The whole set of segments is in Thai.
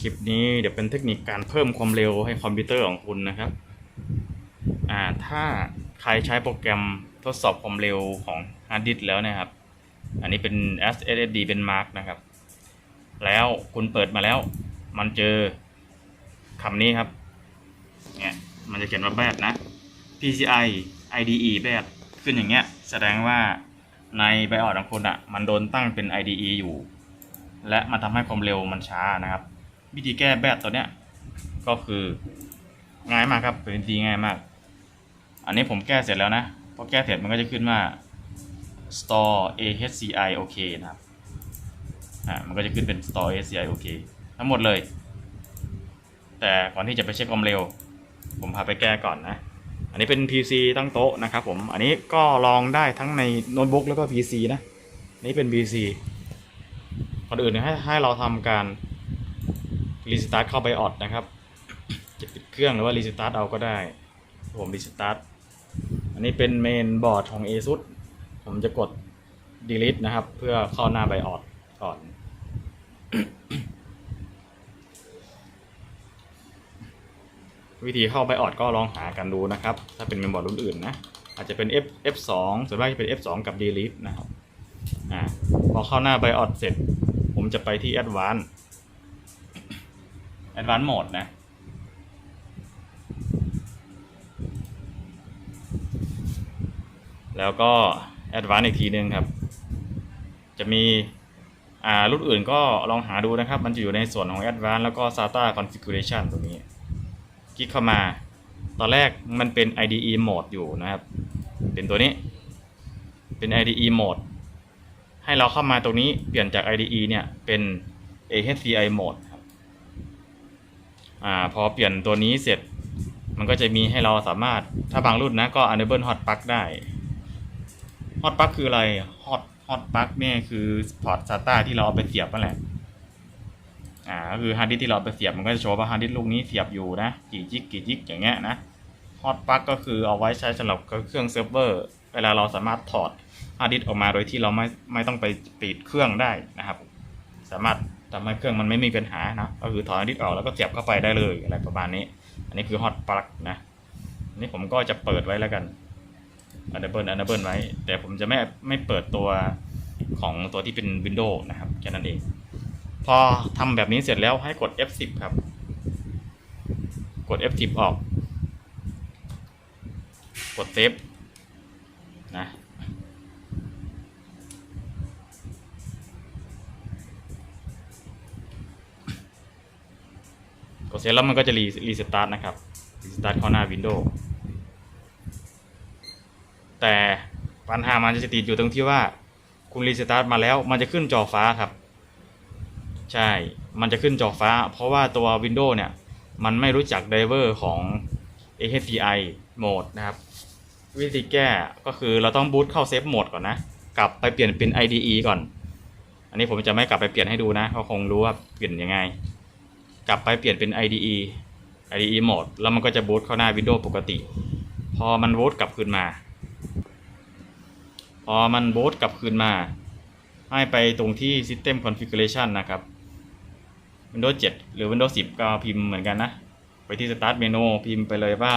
คลิปนี้เดี๋ยวเป็นเทคนิคการเพิ่มความเร็วให้คอมพิวเตอร์ของคุณนะครับอ่าถ้าใครใช้โปรแกรมทดสอบความเร็วของฮาร์ดดิสก์แล้วนะครับ อันนี้เป็น SSD เป็น Mark นะครับ แล้วคุณเปิดมาแล้ว มันเจอคำนี้ครับเนี่ยมันจะเขียนว่าแบดนะ PCI IDE แบดขึ้นอย่างเงี้ย แสดงว่าในไบออดของคุณอะ่ะ มันโดนตั้งเป็น IDE อยู่ และมันทำให้ความเร็วมันช้านะครับ วิธีแก้แบดตัวเนี้ย ก็คือง่ายมากครับเป็นวิธีง่ายมาก อันนี้ผมแก้เสร็จแล้วนะพอแก้เสร็จมันก็จะขึ้นว่า store AHCI OK นะครับอ่ามันก็จะขึ้นเป็น store AHCI OK ทั้งหมดเลย แต่ก่อนที่จะไปเช็คความเร็ว ผมพาไปแก้ก่อนนะ อันนี้เป็น PC ตั้งโต๊ะนะครับผม อันนี้ก็ลองได้ทั้งในโน้ตบุ๊กแล้วก็ PC นะ นี่เป็น PC ก่อนอื่นให้ให้เราทำการ รีสตาร์ทเข้าไปออดนะครับจะปิดเครื่องหรือว่ารีสตาร์ทเอาก็ได้ ผมรีสตาร์ทอันนี้เป็นเมนบอร์ดของ ASUS ผมจะกด delete นะครับ เพื่อเข้าหน้าไบออดก่อน วิธีเข้าไบออดก็ลองหากันดูนะครับ ถ้าเป็นเมนบอร์ดรุ่นอื่นนะอาจจะเป็น F F2 ส่วนมากจะเป็น F2 กับ delete นะครับอ่าพอเข้าหน้าไบออดเสร็จ ผมจะไปที่ advanced advanced mode นะ แล้วก็ advanced อีกทีนึงครับ จะมีอ่ารุ่นอื่นก็ลองหาดูนะครับ มันจะอยู่ในส่วนของ advanced แล้วก็ SATA configuration ตรงนี้ คลิกเข้ามา ตอนแรกมันเป็น IDE mode อยู่นะครับ เป็นตัวนี้ เป็น IDE mode ให้เราเข้ามาตรงนี้เปลี่ยนจาก IDE เนี่ยเป็น AHCI mode อ่าพอเปลี่ยนตัวนี้เสร็จ มันก็จะมีให้เราสามารถถ้าบางรุ่นนะก็ enable hot plug ได้ hot plug คืออะไร hot hot plug เนี่ยคือพอร์ต SATA ที่เราเอาไปเสียบนั่นแหละอ่าก็คือฮาร์ดดิสที่เราเอาไปเสียบมันก็จะโชว์ว่าฮาร์ดดิสลูกนี้เสียบอยู่นะกี่จิกกี่จิกอย่างเงี้ยนะฮอตปลั๊กก็คือเอาไว้ใช้สำหรับเครื่องเซิร์ฟเวอร์เวลาเราสามารถถอดฮาร์ดดิสออกมาโดยที่เราไม่ไม่ต้องไปปิดเครื่องได้นะครับ สามารถ ทำให้เครื่องมันไม่มีปัญหานะก็คือถอดฮาร์ดดิสออกแล้วก็เสียบเข้าไปได้เลยอะไรประมาณนี้ อันนี้คือฮอตปลั๊กนะอันนี้ผมก็จะเปิดไว้แล้วกันอันดอร์เบิลอันดอร์เบิลไว้ แต่ผมจะไม่ไม่เปิดตัวของตัวที่เป็น Windows นะครับแค่นั้นเอง พอทำแบบนี้เสร็จแล้วให้กด F10 ครับ กด F10 ออก กดเซฟนะ เสร็จแล้วมันก็จะรีรีสตาร์ทนะครับรีสตาร์ทเข้าหน้า Windows แต่ปัญหามันจะติดอยู่ตรงที่ว่าคุณรีสตาร์ทมาแล้วมันจะขึ้นจอฟ้าครับ ใช่ มันจะขึ้นจอฟ้า เพราะว่าตัว Windows เนี่ย มันไม่รู้จักไดเวอร์ของ AHCI mode นะครับ วิธีแก้ก็คือเราต้องบูตเข้าเซฟโหมดก่อนนะ กลับไปเปลี่ยนเป็น IDE ก่อน อันนี้ผมจะไม่กลับไปเปลี่ยนให้ดูนะเขาคงรู้ว่าเปลี่ยนยังไง กลับไปเปลี่ยนเป็น IDE IDE mode แล้วมันก็จะบูตเข้าหน้า Windows ปกติ พอมันบูตกลับคืนมา พอมันบูตกลับคืนมา ให้ไปตรงที่ System Configuration นะครับ Windows 7 หรือ Windows 10 ก็พิมพ์เหมือนกันนะ ไปที่ Start Menu พิมพ์ไปเลยว่า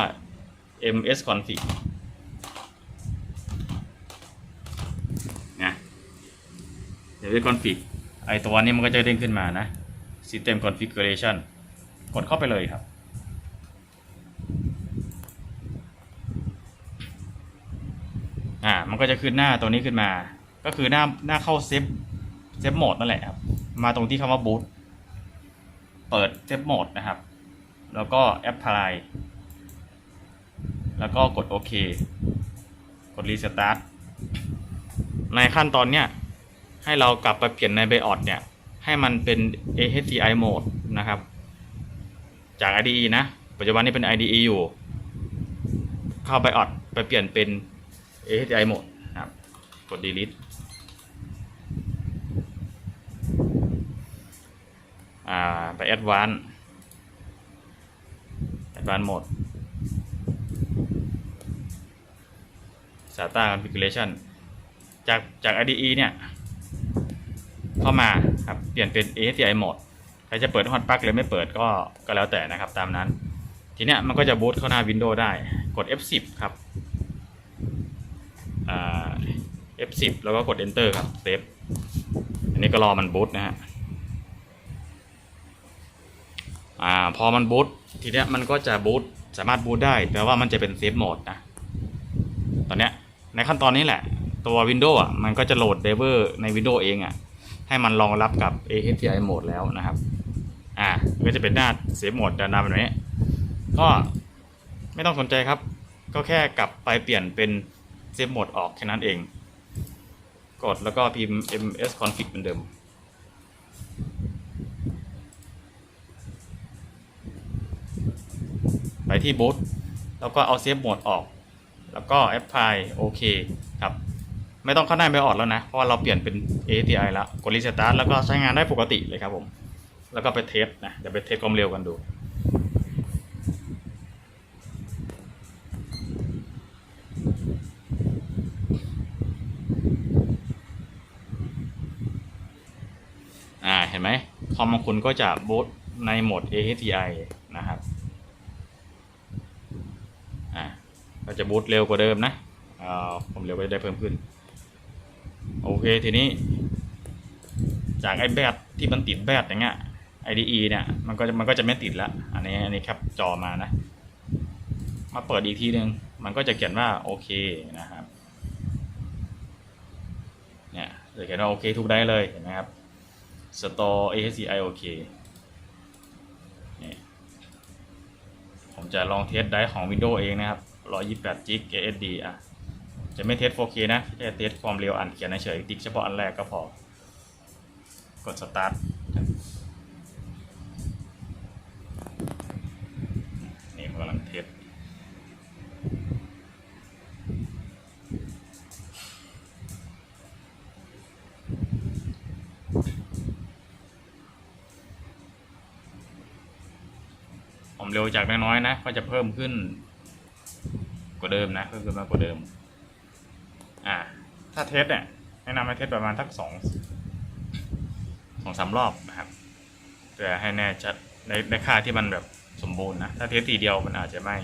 ms config นะ ms config ไอตัวนี้มันก็จะเด้งขึ้นมานะ System Configuration กดเข้าไปเลยครับ อ่า มันก็จะขึ้นหน้าตัวนี้ขึ้นมา ก็คือหน้าหน้าเข้าเซฟเซฟโหมดนั่นแหละครับ มาตรงที่คำว่า boot เปิดเซฟโหมดนะครับ แล้วก็ apply แล้วก็กดโอเค กด restart ในขั้นตอนเนี้ยให้เรากลับไปเปลี่ยนใน BIOS เนี่ย ให้มันเป็น AHCI mode นะครับ จาก IDE นะ ปัจจุบันนี้เป็น IDE อยู่ เข้า BIOS ไปเปลี่ยนเป็น AHCI mode นะครับ กด delete อ่าไป advance advance mode SATA configuration จากจาก IDE เนี่ย เข้ามา เปลี่ยนเป็น AHCI mode ใครจะเปิดฮอตปลั๊กหรือไม่เปิดก็ก็แล้วแต่นะครับ ตามนั้น ทีเนี้ยมันก็จะบูตเข้าหน้า Windows ได้กด F10 ครับอ่า F10 แล้วก็กด Enter ครับเซฟอันนี้ก็รอมันบูตนะฮะอ่าพอมันบูตทีเนี้ยมันก็จะบูตสามารถบูตได้แต่ว่ามันจะเป็นเซฟโหมดนะตอนเนี้ยในขั้นตอนนี้แหละ ตัว Windows อะมันก็จะโหลด driver ใน Windows เองอะ ให้มันรองรับกับ AHDI mode แล้วนะครับ อ่าก็จะเป็นหน้าเซฟโหมดด้านหน้าแบบนี้ ก็ไม่ต้องสนใจครับ ก็แค่กลับไปเปลี่ยนเป็นเซฟโหมดออกแค่นั้นเอง กดแล้วก็พิมพ์ ms config เหมือนเดิม ไปที่บูตแล้วก็เอาเซฟโหมดออก แล้วก็ apply โอเค ไม่ต้องเข้าหน้าไม่ออกแล้วนะ เพราะว่าเราเปลี่ยนเป็น ATI แล้วกด restart แล้วก็ใช้งานได้ปกติเลยครับผม แล้วก็ไปเทสนะเดี๋ยวไปเทสความเร็วกันดู อ่าเห็นไหมคอมของคุณก็จะบูตในโหมด AHTI นะครับอ่าก็จะบูตเร็วกว่าเดิมนะอ่าผมเร็วไปได้เพิ่มขึ้น โอเคทีนี้ จากไอ้แบตที่มันติดแบตอย่างเงี้ย IDE เนี่ยมันก็จะมันก็จะไม่ติดละอันนี้อันนี้แคปจอมานะ มาเปิดอีกทีหนึ่งมันก็จะเขียนว่าโอเคนะครับเนี่ยจะเขียนว่าโอเคทุกได้เลยเห็นไหมครับ store AHCI โอเคนี่ผมจะลองเทสได้ของ Windows เองนะครับ 128 g b SSD อะ จะไม่เทส 4K นะแค่เทสความเร็วอ่านเขียนเฉยติ๊กเฉพาะอันแรกก็พอ กด start นี่กำลังเทสผมเร็วจากน้อยๆนะ ก็จะเพิ่มขึ้นกว่าเดิมนะ เพิ่มขึ้นมากกว่าเดิม ถ้าเทสเนี่ยแนะนำให้เทสประมาณทักสองสองสามรอบนะครับเพื่อให้แน่ชัดในในค่าที่มันแบบสมบูรณ์นะ ถ้าเทสทีเดียวมันอาจจะไม่